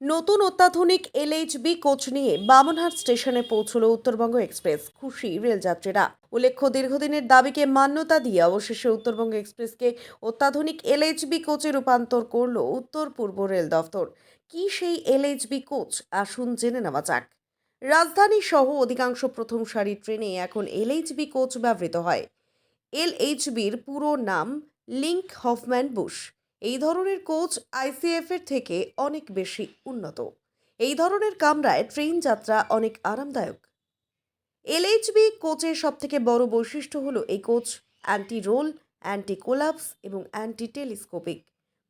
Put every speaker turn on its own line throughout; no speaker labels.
নতুন অত্যাধুনিক LHB coach নিয়ে বামনহাট স্টেশনে পৌঁছল উত্তরবঙ্গ এক্সপ্রেস খুশি রেলযাত্রীরা। উল্লেখ্য, দীর্ঘদিনের দাবিকে মান্যতা দিয়ে অবশেষে উত্তরবঙ্গ এক্সপ্রেসকে অত্যাধুনিক এলএইচবি কোচে রূপান্তর করল উত্তর পূর্ব রেল দফতর। কি সেই এলএইচবি কোচ? আসুন জেনে নেওয়া যাক। রাজধানী সহ অধিকাংশ প্রথম সারির ট্রেনে এখন এলএইচবি কোচ ব্যবহৃত হয়। এলএইচবির পুরো নাম লিঙ্ক হফম্যান বুশ। এই ধরনের কোচ আইসিএফ এর থেকে অনেক বেশি উন্নত। এই ধরনের কামরায় ট্রেন যাত্রা অনেক আরামদায়ক। এলএইচবি কোচের সবথেকে বড় বৈশিষ্ট্য হলো এই coach anti roll anti collapse এবং অ্যান্টি টেলিস্কোপিক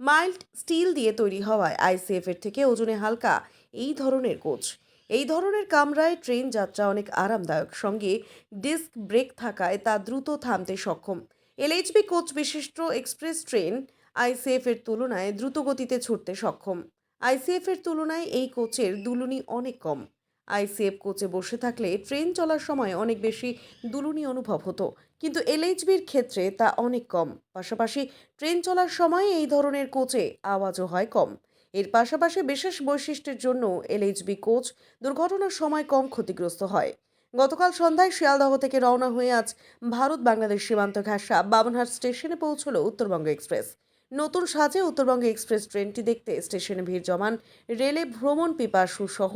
মাইল্ড স্টিল দিয়ে তৈরি হওয়ায় আইসিএফ এর থেকে ওজনে হালকা এই ধরনের কোচ। এই ধরনের কামরায় ট্রেন যাত্রা অনেক আরামদায়ক। সঙ্গে ডিস্ক ব্রেক থাকায় তা দ্রুত থামতে সক্ষম। এলএইচবি কোচ বিশিষ্ট এক্সপ্রেস ট্রেন আইসিএফ এর তুলনায় দ্রুত গতিতে ছুটতে সক্ষম। আইসিএফ এর তুলনায় এই কোচের দুলুনি অনেক কম। আইসিএফ কোচে বসে থাকলে ট্রেন চলার সময় অনেক বেশি দুলুনি অনুভব হতো, কিন্তু এলএইচবির ক্ষেত্রে তা অনেক কম। পাশাপাশি ট্রেন চলার সময় এই ধরনের কোচে আওয়াজও হয় কম। এর পাশাপাশি বিশেষ বৈশিষ্ট্যের জন্য এলএইচবি কোচ দুর্ঘটনার সময় কম ক্ষতিগ্রস্ত হয়। গতকাল সন্ধ্যায় শিয়ালদহ থেকে রওনা হয়ে আজ ভারত বাংলাদেশ সীমান্ত ঘাসা বামনহাট স্টেশনে পৌঁছল উত্তরবঙ্গ এক্সপ্রেস। নতুন সাজে উত্তরবঙ্গ এক্সপ্রেস ট্রেনটি দেখতে স্টেশনে ভিড় জমান রেলে ভ্রমণ পিপাসু সহ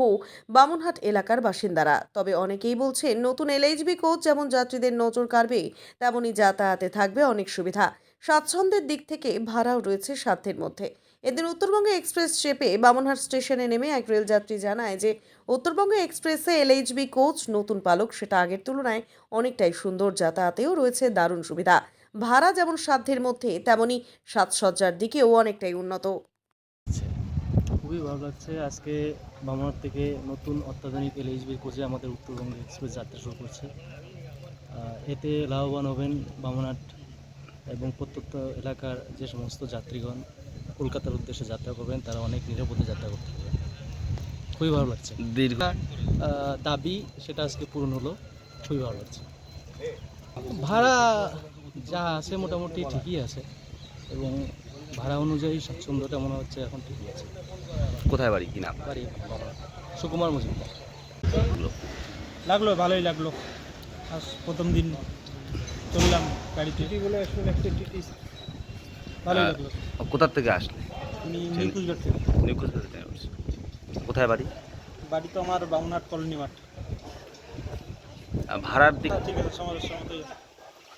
বামনহাট এলাকার বাসিন্দারা। তবে অনেকেই বলছেন নতুন এলএইচবি কোচ যেমন যাত্রীদের নজর কাড়বে তেমনই যাতায়াতে থাকবে অনেক সুবিধা। স্বাচ্ছন্দ্যের দিক থেকে ভাড়াও রয়েছে সাধ্যের মধ্যে। এদিন উত্তরবঙ্গ এক্সপ্রেস চেপে বামনহাট স্টেশনে নেমে এক রেলযাত্রী জানায় যে, উত্তরবঙ্গ এক্সপ্রেসে এলএইচবি কোচ নতুন পালক, সেটা আগের তুলনায় অনেকটাই সুন্দর, যাতায়াতেও রয়েছে দারুণ সুবিধা। ভাড়া যেমন সাধ্যের মধ্যে তেমনি সাজসজ্জার দিকেও অনেকটাই উন্নত।
খুবই ভালো লাগছে। আজকে বামনার থেকে নতুন অত্যাধুনিক এলএইচবির কোচে আমাদের উত্তরবঙ্গ এক্সপ্রেস যাত্রা শুরু করছে। এতে লাভবান হবেন বামনাট এবং প্রত্যন্ত এলাকার যে সমস্ত যাত্রীগণ কলকাতার উদ্দেশ্যে যাত্রা করবেন তারা অনেক নিরাপদে যাত্রা করতে পারবেন। খুবই ভালো লাগছে।
দীর্ঘ।
দাবি সেটা আজকে পূরণ হলো। খুবই ভালো লাগছে। ভাড়া যা আছে মোটামুটি ঠিকই আছে এবং ভাড়া অনুযায়ী স্বাচ্ছন্দ্যটা মনে হচ্ছে এখন ঠিকই আছে।
কোথায় বাড়ি? কি নাম?
বাড়ি সুকুমার মজুমদার।
লাগল? ভালোই লাগল। আজ প্রথম দিন চললাম গাড়িতে। বলে ভালোই লাগল।
কোথার থেকে আসলে?
আমি থেকে।
নিখোঁজ কোথায় বাড়ি?
বাড়ি তো আমার বামুনহাট কলোনি মাঠ।
ভাড়ার দিক
ঠিক আছে